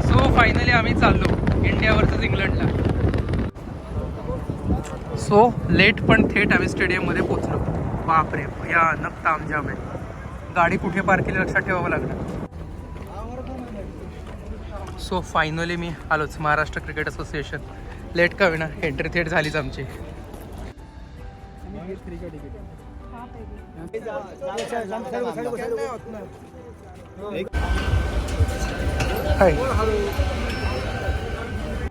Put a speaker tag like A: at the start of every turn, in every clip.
A: So finally आम्ही चाललो India इंग्लंडला सो लेट पण थेट आम्ही स्टेडियममध्ये पोचलो बापरे या नक्ता आमच्या आहे. गाडी कुठे पार्क केली लक्षात ठेवावं लागणार सो फायनली मी आलोच महाराष्ट्र क्रिकेट असोसिएशन लेट का होईना एंट्री थेट झालीच आमची.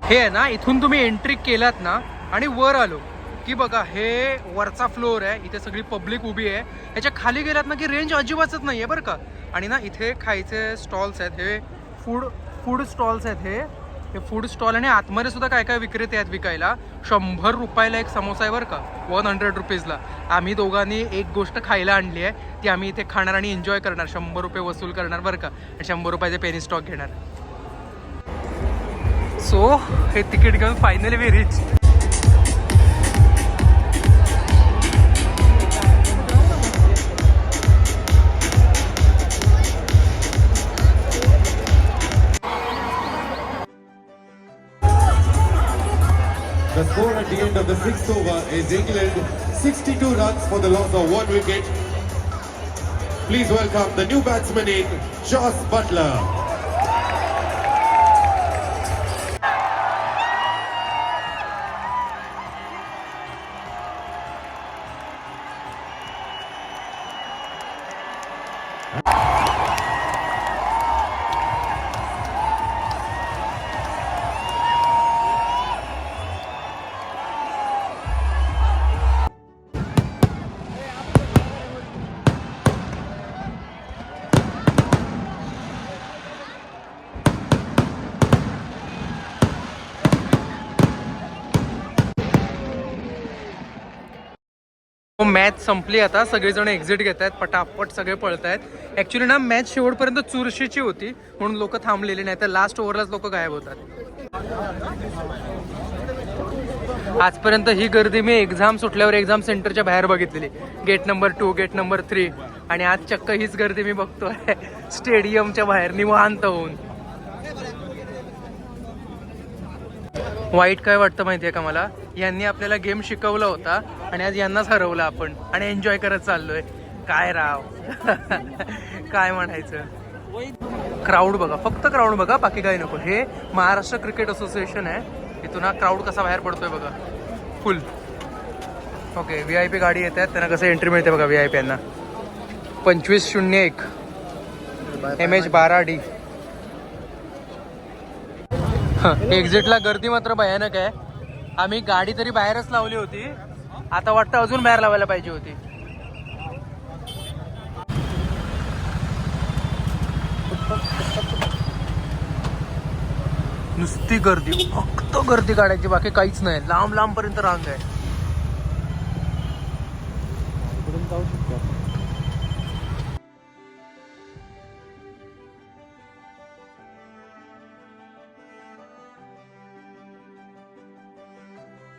A: हे आहे ना इथून तुम्ही एंट्री केलात ना आणि वर आलो. की बघा हे वरचा फ्लोअर आहे इथे सगळी पब्लिक उभी आहे. ह्याच्या खाली गेलात ना की रेंज अजिबातच नाही आहे बरं का. आणि ना इथे खायचे स्टॉल्स आहेत हे फूड फूड स्टॉल्स आहेत हे. हे फूड स्टॉल आणि आतमध्ये सुद्धा काय काय विक्रेते आहेत विकायला? शंभर रुपयाला एक समोसा आहे बरं का? वन हंड्रेड रुपीजला आम्ही दोघांनी एक गोष्ट खायला आणली आहे ती आम्ही इथे खाणार आणि एन्जॉय करणार. शंभर रुपये वसूल करणार बरं का? आणि शंभर रुपयाचे पेनी स्टॉक घेणार. सो हे तिकीट घेऊन finally we reach
B: The score at the end of the sixth over is England 62 runs for the loss of one wicket. Please welcome the new batsman in, Joss Butler.
A: हो, match संपली आता. सगळेजण exit घेत आहेत पटापट सगळे पळत आहेत ऍक्च्युली ना मॅच शेवटपर्यंत चुरशीची होती म्हणून लोक थांबलेले नाही तर लास्ट ओव्हरलाच लोक गायब होतात. आजपर्यंत ही गर्दी मी एक्झाम सुटल्यावर एक्झाम सेंटरच्या बाहेर बघितलेली. Gate number two gate number three आणि आज चक्क हीच गर्दी मी बघतोय. स्टेडियमच्या बाहेर निवांत होऊन. वाईट काय वाटतं माहितीये का मला? यांनी आपल्याला गेम शिकवला होता. आणि आज यांनाच हरवलं आपण आणि एन्जॉय करत चाललोय. काय राव? काय म्हणायचं? क्राऊड बघा फक्त क्राऊड बघा बाकी काही नको. हे महाराष्ट्र क्रिकेट असोसिएशन आहे. इथून हा क्राऊड कसा बाहेर पडतोय बघा. Full okay V I P गाडी येत आहेत. त्यांना कसं एंट्री मिळते बघा व्ही आय पी यांना. पंचवीस शून्य एक. एम एच बारा डी एक्झिटला गर्दी मात्र भयानक आहे. आम्ही गाडी तरी बाहेरच लावली होती. आता वाटतं अजून बाहेर लावायला पाहिजे होती. नुसती गर्दी फक्त गर्दी काढायची बाकी काहीच नाही. लांब लांब पर्यंत रांग आहे.